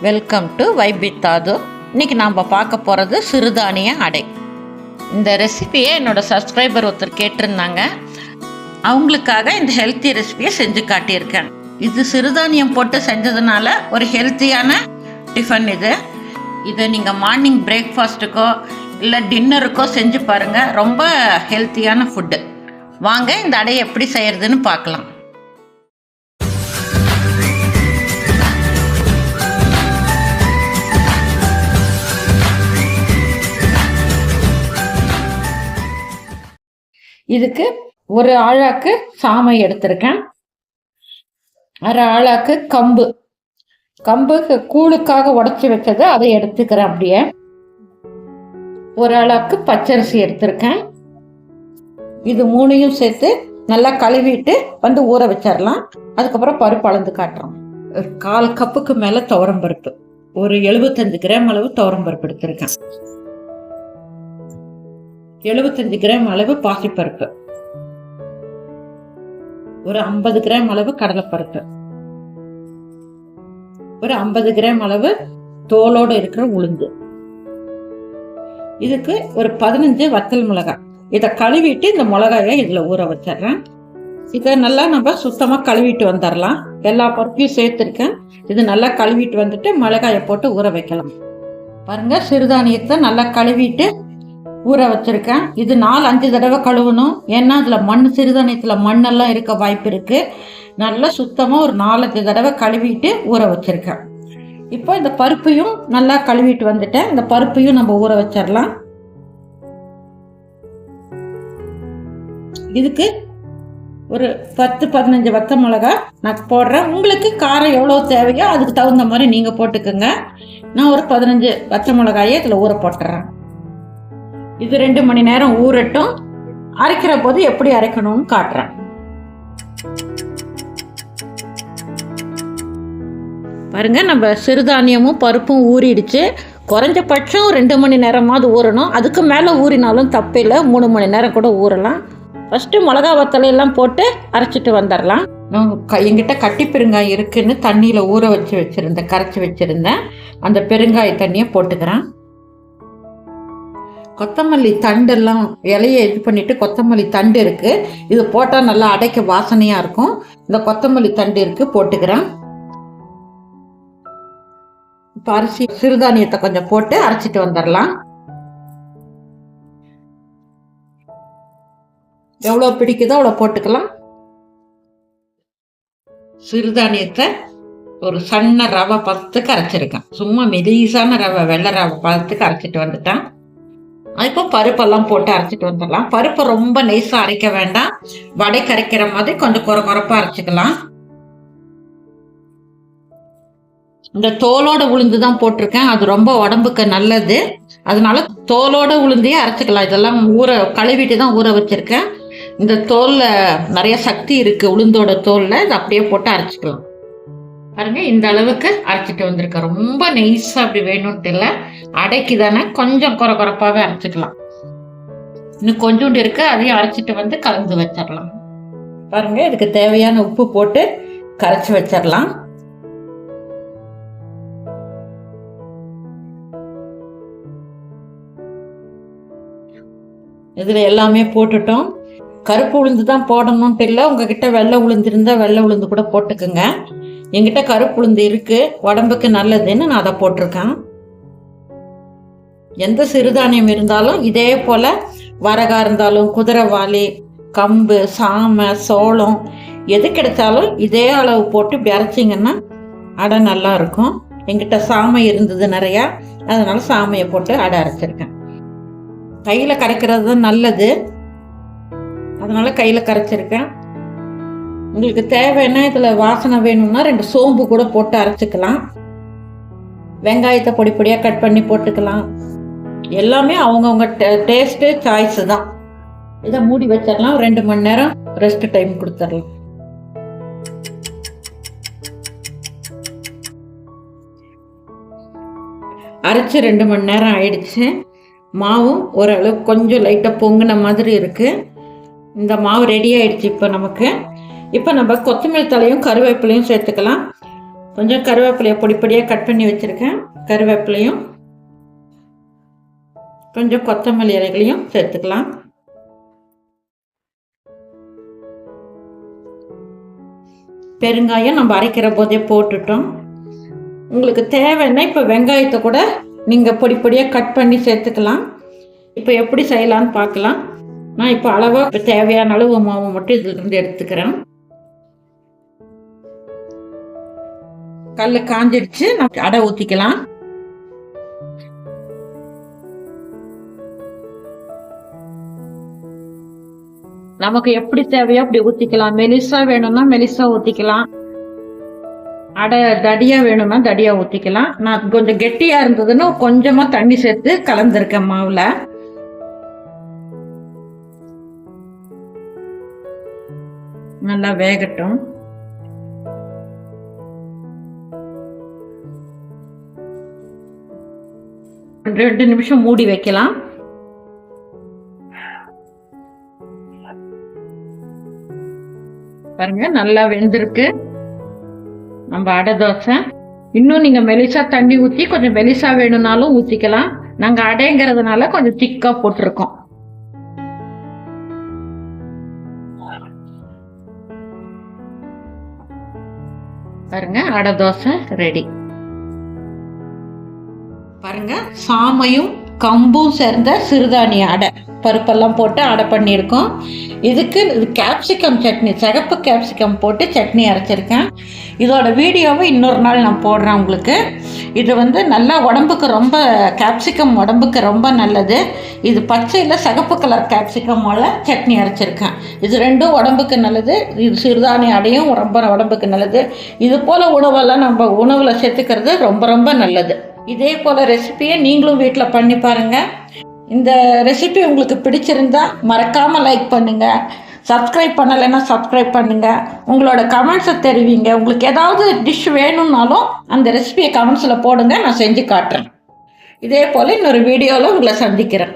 Welcome to வைபித்தாது இன்னைக்கு நாம் பார்க்க போகிறது சிறுதானிய அடை. இந்த ரெசிபியை என்னோட சப்ஸ்கிரைபர் ஒருத்தர் கேட்டிருந்தாங்க. அவங்களுக்காக இந்த ஹெல்த்தி ரெசிபியை செஞ்சு காட்டியிருக்கேன். இது சிறுதானியம் போட்டு செஞ்சதுனால ஒரு ஹெல்த்தியான டிஃபன் இது. இதை நீங்கள் மார்னிங் பிரேக்ஃபாஸ்ட்டுக்கோ இல்லை டின்னருக்கோ செஞ்சு பாருங்கள் ரொம்ப ஹெல்த்தியான ஃபுட்டு வாங்க இந்த அடையை எப்படி செய்கிறதுன்னு பார்க்கலாம். இதுக்கு ஒரு ஆழாக்கு சாமை எடுத்திருக்கேன். அரை ஆழாக்கு கம்பு. கம்பு கூழுக்காக உடச்சி வச்சது அதை எடுத்துக்கிறேன் அப்படியே. ஒரு ஆளாக்கு பச்சரிசி எடுத்திருக்கேன். இது மூணையும் சேர்த்து நல்லா கழுவிட்டு வந்து ஊற வச்சிடலாம் அதுக்கப்புறம் பருப்பு அளந்து காட்டுறோம். கால் கப்புக்கு மேலே துவரம் பருப்பு. ஒரு எழுபத்தஞ்சு கிராம் அளவு துவரம் பருப்பு எடுத்திருக்கேன். எழுபத்தஞ்சு கிராம் அளவு பாசிப்பருப்பு. ஒரு ஐம்பது கிராம் அளவு கடலைப்பருப்பு. ஒரு ஐம்பது கிராம் அளவு தோலோடு இருக்கிற உளுந்து. இதுக்கு ஒரு பதினஞ்சு வத்தல் மிளகாய். இதை கழுவிட்டு இந்த மிளகாயை இதில் ஊற வச்சிடுறேன். இதை நல்லா நம்ம சுத்தமாக கழுவிட்டு வந்துடலாம். எல்லா பருப்பையும் சேர்த்துருக்கேன். இது நல்லா கழுவிட்டு வந்துட்டு மிளகாயை போட்டு ஊற வைக்கலாம். பாருங்கள் சிறுதானியத்தை நல்லா கழுவிட்டு ஊற வச்சிருக்கேன். இது நாலு அஞ்சு தடவை கழுவணும். ஏன்னா அதில் மண் சிறுதானியத்தில் மண்ணெல்லாம் இருக்க வாய்ப்பு இருக்குது நல்லா சுத்தமாக ஒரு நாலஞ்சு தடவை கழுவிட்டு ஊற வச்சுருக்கேன். இப்போ இந்த பருப்பையும் நல்லா கழுவிட்டு வந்துட்டேன். இந்த பருப்பையும் நம்ம ஊற வச்சிடலாம். இதுக்கு ஒரு பத்து பதினஞ்சு வத்த மிளகா நான் போடுறேன். உங்களுக்கு காரம் எவ்வளோ தேவையோ அதுக்கு தகுந்த மாதிரி நீங்கள் போட்டுக்கோங்க. நான் ஒரு பதினஞ்சு வத்த மிளகாயை இதில் ஊற போட்டுறேன். இது ரெண்டு மணி நேரம் ஊறட்டும். அரைக்கிற போது எப்படி அரைக்கணும்னு காட்டுறேன். பாருங்க நம்ம சிறுதானியமும் பருப்பும் ஊறிடுச்சு. குறைஞ்சபட்சம் ரெண்டு மணி நேரமாவது ஊறணும். அதுக்கு மேலே ஊறினாலும் தப்பில்லை. மூணு மணி நேரம் கூட ஊறலாம். ஃபஸ்ட்டு மிளகா வத்தலையெல்லாம் போட்டு அரைச்சிட்டு வந்துடலாம். க எங்கிட்ட கட்டி பெருங்காயம் இருக்குன்னு தண்ணியில் ஊற வச்சு வச்சுருந்தேன் கரைச்சி வச்சுருந்தேன். அந்த பெருங்காய தண்ணியை போட்டுக்கிறேன். கொத்தமல்லி தண்டெல்லாம் இலையை இது பண்ணிட்டு கொத்தமல்லி தண்டு இருக்கு. இது போட்டால் நல்லா அடைக்க வாசனையாக இருக்கும். இந்த கொத்தமல்லி தண்டு இருக்கு போட்டுக்கிறேன். இப்போ அரிசி சிறுதானியத்தை கொஞ்சம் போட்டு அரைச்சிட்டு வந்துடலாம். எவ்வளோ பிடிக்குதோ அவ்வளோ போட்டுக்கலாம். சிறுதானியத்தை ஒரு சன்ன ரவை பதத்துக்கு அரைச்சிருக்கேன். சும்மா மெலிசான ரவை வெள்ளை ரவை பதத்துக்கு அரைச்சிட்டு வந்துட்டேன். இப்போ பருப்பெல்லாம் போட்டு அரைச்சிட்டு வந்துடலாம். பருப்பை ரொம்ப நைஸாக அரைக்க வேண்டாம். வடை கரைக்கிற மாதிரி கொஞ்சம் குறை குறைப்பாக அரைச்சிக்கலாம். இந்த தோலோட உளுந்து தான் போட்டிருக்கேன். அது ரொம்ப உடம்புக்கு நல்லது. அதனால தோலோட உளுந்தையே அரைச்சிக்கலாம். இதெல்லாம் ஊற கழுவிட்டு தான் ஊற வச்சிருக்கேன். இந்த தோலில் நிறைய சக்தி இருக்கு. உளுந்தோட தோலில் இதை அப்படியே போட்டு அரைச்சிக்கலாம். பாருங்க இந்த அளவுக்கு அரைச்சிட்டு வந்திருக்கேன் ரொம்ப நெய்ஸா அப்படி வேணும்ட்டு இல்லை அடைக்கு தானே கொஞ்சம் குறை குறைப்பாகவே அரைச்சிக்கலாம். இன்னும் கொஞ்சோண்டு இருக்கு அதையும் அரைச்சிட்டு வந்து கலந்து வச்சிடலாம். பாருங்க இதுக்கு தேவையான உப்பு போட்டு கரைச்சி வச்சிடலாம். இதில் எல்லாமே போட்டுட்டோம். கருப்பு உளுந்து தான் போடணும்ட்டு இல்லை உங்ககிட்ட வெள்ளை உளுந்து இருந்தால் வெள்ளை உளுந்து கூட போட்டுக்குங்க. என்கிட்ட கருப்பு உளுந்து இருக்கு. உடம்புக்கு நல்லதுன்னு நான் அதை போட்டிருக்கேன். எந்த சிறுதானியம் இருந்தாலும் இதே போல் வரகா இருந்தாலும் குதிரைவாளி கம்பு சாமை சோளம் எது கிடைச்சாலும் இதே அளவு போட்டு இப்படி அரைச்சிங்கன்னா அடை நல்லா இருக்கும். என்கிட்ட சாமை இருந்தது நிறையா. அதனால சாமையை போட்டு அடை அரைச்சிருக்கேன். கையில் கரைக்கிறது தான் நல்லது. அதனால கையில் கரைச்சிருக்கேன். உங்களுக்கு தேவைன்னா இதில் வாசனை வேணும்னா ரெண்டு சோம்பு கூட போட்டு அரைச்சிக்கலாம். வெங்காயத்தை பொடி பொடியாக கட் பண்ணி போட்டுக்கலாம். எல்லாமே அவங்கவுங்க டேஸ்ட்டு சாய்ஸு தான். இதை மூடி வச்சிடலாம். ரெண்டு மணி நேரம் ரெஸ்ட் டைம் கொடுத்துடலாம். அரைச்சி ரெண்டு மணி நேரம் ஆயிடுச்சு. மாவும் ஓரளவு கொஞ்சம் லைட்டாக பொங்கின மாதிரி இருக்குது இந்த மாவு ரெடி ஆயிடுச்சு இப்போ நமக்கு. இப்போ நம்ம கொத்தமல்லி தலையும் கருவேப்பிலையும் சேர்த்துக்கலாம். கொஞ்சம் கருவேப்பிலையை பொடிப்படியாக கட் பண்ணி வச்சுருக்கேன். கருவேப்பிலையும் கொஞ்சம் கொத்தமல்லி இலைகளையும் சேர்த்துக்கலாம். பெருங்காயம் நம்ம அரைக்கிற போதே போட்டுட்டோம். உங்களுக்கு தேவைன்னா இப்போ வெங்காயத்தை கூட நீங்கள் பொடி பொடியாக கட் பண்ணி சேர்த்துக்கலாம். இப்போ எப்படி செய்யலான்னு பார்க்கலாம். நான் இப்போ அளவாக தேவையான அளவு மாவு மட்டும் இதிலிருந்து எடுத்துக்கிறேன். கல் காஞ்சிடுச்சு நம்ம அடை ஊற்றிக்கலாம் நமக்கு எப்படி தேவையோ அப்படி ஊற்றிக்கலாம் மெலிசா வேணும்னா மெலிசா ஊற்றிக்கலாம் அடை தடியா வேணும்னா தடியா ஊற்றிக்கலாம் நான் கொஞ்சம் கெட்டியா இருந்ததுன்னு கொஞ்சமாக தண்ணி சேர்த்து கலந்துருக்கேன் மாவில். நல்லா வேகட்டும். ரெண்டு நிமிஷம் மூடி வைக்கலாம். பாருங்க நல்லா வெந்திருக்கு. நம்ம அடை தோசை. இன்னும் நீங்க மெலிசா தண்ணி ஊற்றி கொஞ்சம் மெலிசா வேணும்னாலும் ஊற்றிக்கலாம் நாங்கள் அடைங்கிறதுனால கொஞ்சம் திக்காக போட்டிருக்கோம். பாருங்க அடை தோசை ரெடி பாருங்க சாமையும் கம்பும் சேர்ந்த சிறுதானிய அடை. பருப்பெல்லாம் போட்டு அடை பண்ணியிருக்கோம். இதுக்கு இது கேப்சிகம் சட்னி சிகப்பு கேப்சிகம் போட்டு சட்னி அரைச்சிருக்கேன். இதோட வீடியோவை இன்னொரு நாள் நான் போடுறேன் உங்களுக்கு. இது வந்து நல்லா உடம்புக்கு ரொம்ப கேப்சிகம் உடம்புக்கு ரொம்ப நல்லது. இது பச்சையில் சிகப்பு கலர் கேப்சிகமோட சட்னி அரைச்சிருக்கேன். இது ரெண்டும் உடம்புக்கு நல்லது. இது சிறுதானிய அடையும் ரொம்ப உடம்புக்கு நல்லது. இது போல் உணவெல்லாம் நம்ம உணவில் சேர்த்துக்கிறது ரொம்ப ரொம்ப நல்லது. இதே போல் ரெசிபியை நீங்களும் வீட்டில் பண்ணி பாருங்கள் இந்த ரெசிபி உங்களுக்கு பிடிச்சிருந்தா மறக்காமல் லைக் பண்ணுங்கள் சப்ஸ்கிரைப் பண்ணலைன்னா சப்ஸ்கிரைப் பண்ணுங்கள் உங்களோட கமெண்ட்ஸை தெரிவிங்க. உங்களுக்கு ஏதாவது டிஷ் வேணும்னாலும் அந்த ரெசிபியை கமெண்ட்ஸில் போடுங்க. நான் செஞ்சு காட்டுறேன். இதே போல் இன்னொரு வீடியோவில் உங்களை சந்திக்கிறேன்.